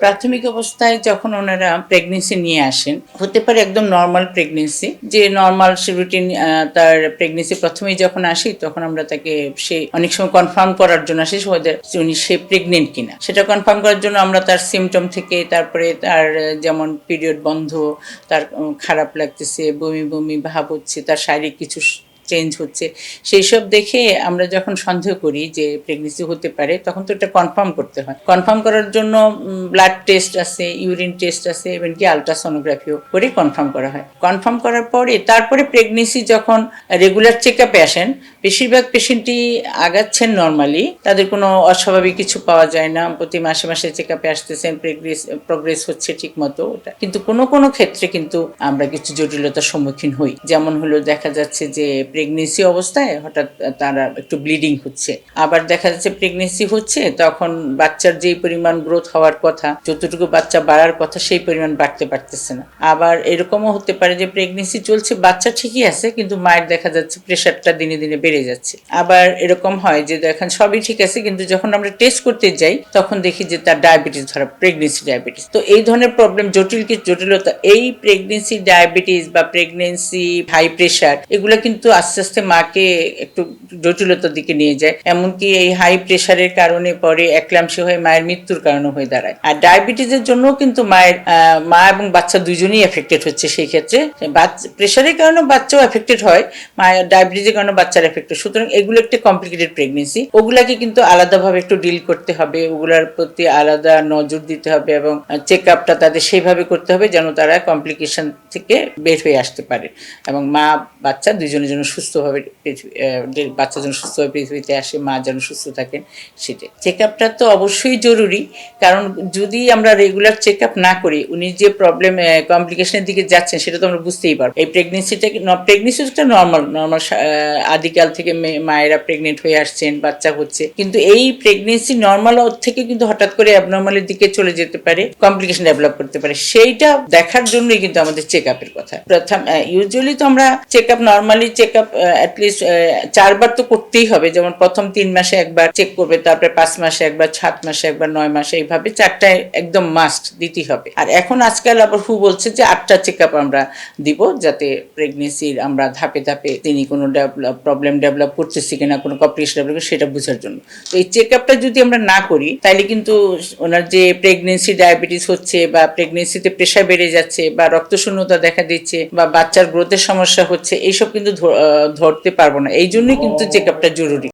প্রাথমিক অবস্থায় যখন ওনারা প্রেগনেন্সি নিয়ে আসেন, হতে পারে একদম নর্মাল প্রেগনেন্সি যে নর্মাল রুটিন তার প্রেগনেন্সি প্রথমেই যখন আসি, তখন আমরা তাকে সে অনেক সময় কনফার্ম করার জন্য আসি উনি সে প্রেগনেন্ট কিনা। সেটা কনফার্ম করার জন্য আমরা তার সিমটম থেকে, তারপরে তার, যেমন পিরিয়ড বন্ধ, তার খারাপ লাগতেছে, বমি বমি ভাব হচ্ছে, তার শারীরিক কিছু চেঞ্জ হচ্ছে। সেই সব দেখে আমরা যখন সন্দেহ করি যে প্রেগনেন্সি হতে পারে, তখন তো এটা কনফার্ম করতে হয়। কনফার্ম করার জন্য ব্লাড টেস্ট আছে ইউরিন টেস্ট আছে এমনকি আলট্রাসোনোগ্রাফিও করে কনফার্ম করা হয়। কনফার্ম করার পরে, তারপরে প্রেগনেন্সি যখন রেগুলার চেক আপে আসেন, বেশিরভাগ পেশেন্টই আগাচ্ছেন নর্মালি তাদের কোনো অস্বাভাবিক কিছু পাওয়া যায় না। প্রতি মাসে মাসে চেক আপে আসতেছেন প্রেগ্রেস প্রগ্রেস হচ্ছে ঠিক মতো ওটা। কিন্তু কোনো কোনো ক্ষেত্রে কিন্তু আমরা কিছু জটিলতার সম্মুখীন হই। যেমন হলো দেখা যাচ্ছে যে প্রেগনেন্সি অবস্থায় হঠাৎ তারা একটু ব্লিডিং হচ্ছে। আবার দেখা যাচ্ছে প্রেগনেন্সি হচ্ছে, তখন বাচ্চার যেই পরিমাণ গ্রোথ হওয়ার কথা, যতটুকু বাচ্চা বাড়ার কথা, সেই পরিমাণ বাড়তে পারতেছে না। আবার এরকমও হতে পারে যে প্রেগনেন্সি চলছে, বাচ্চা ঠিকই আছে, কিন্তু মায়ের দেখা যাচ্ছে প্রেশারটা দিনে দিনে বেড়ে যাচ্ছে। আবার এরকম হয় যে দেখেন সবই ঠিক আছে, কিন্তু যখন আমরা টেস্ট করতে যাই, তখন দেখি যে তার ডায়াবেটিস ধরা প্রেগনেন্সি ডায়াবেটিস তো এই ধরনের প্রবলেম জটিল জটিলতা, এই প্রেগনেন্সি ডায়াবেটিস বা প্রেগনেন্সি হাই প্রেশার এগুলো কিন্তু আস্তে আস্তে আস্তে মাকে একটু জটিলতার দিকে নিয়ে যায়। এমনকি এই হাই প্রেশারের কারণে পরে একলামসি হয়ে মায়ের মৃত্যুর কারণে হয়ে দাঁড়ায়। আর ডায়াবেটিসের জন্য কিন্তু মায়ের মা এবং বাচ্চা দুজনেই এফেক্টেড হচ্ছে সেই ক্ষেত্রে। প্রেশারের কারণে বাচ্চাও এফেক্টেড হয়, মায়ের ডায়াবেটিসের কারণে বাচ্চার এফেক্টেড সুতরাং এগুলো একটা কমপ্লিকেটেড প্রেগনেন্সি ওগুলাকে কিন্তু আলাদাভাবে একটু ডিল করতে হবে, ওগুলার প্রতি আলাদা নজর দিতে হবে এবং চেক আপটা তাদের সেইভাবে করতে হবে যেন তারা কমপ্লিকেশন থেকে বের হয়ে আসতে পারে। এবং মা, বাচ্চা দুজনের জন্য সুস্থভাবে বাচ্চা যেন সুস্থভাবে পৃথিবীতে আসে, মা যেন সুস্থ থাকেন, সেটাই। চেক আপটা তো অবশ্যই জরুরি, কারণ যদি আমরা রেগুলার চেক আপ না করি, উনি যে প্রবলেম কমপ্লিকেশনের দিকে যাচ্ছেন, সেটা তো আমরা বুঝতেই পারব। এই প্রেগনেন্সিটা প্রেগনেন্সিটা নর্মাল নর্মাল আদিকাল থেকে মেয়ে- মায়েরা প্রেগনেন্ট হয়ে আসছেন, বাচ্চা হচ্ছে, কিন্তু এই প্রেগনেন্সি নর্মাল থেকে কিন্তু হঠাৎ করে অ্যাবনর্মালের দিকে চলে যেতে পারে কমপ্লিকেশন ডেভেলপ করতে পারে, সেইটা দেখার জন্যই কিন্তু আমাদের চেক আপের কথা। প্রথম ইউজুয়ালি তো আমরা check up normally check up at least চারবার তো করতেই হবে। যেমন প্রথম তিন মাসে একবার চেক করবে, তারপরে পাঁচ মাসে একবার, সাত মাসে একবার, নয় মাসে এইভাবে চারটায় একদম মাস্ট দিতেই হবে। আর এখন আজকাল আবার হু বলছে যে আটটা চেক আপ আমরা দিব যাতে প্রেগনেন্সির আমরা ধাপে ধাপে তিনি কোনো ডেভেলপ প্রবলেম ডেভেলপ করতেছি কিনা, কোনো কমপ্লিকেশন ডেভেলপ সেটা বোঝার জন্য। তো এই চেক যদি আমরা না করি, তাহলে কিন্তু ওনার যে প্রেগনেন্সি ডায়াবেটিস হচ্ছে বা প্রেগনেন্সিতে প্রেশার বেড়ে যাচ্ছে বা রক্তশূন্যতা দেখা দিচ্ছে বা বাচ্চার গ্রোথের সমস্যা হচ্ছে, এইসব কিন্তু ধরতে পারব না। এই জন্যই কিন্তু চেক আপটা জরুরি।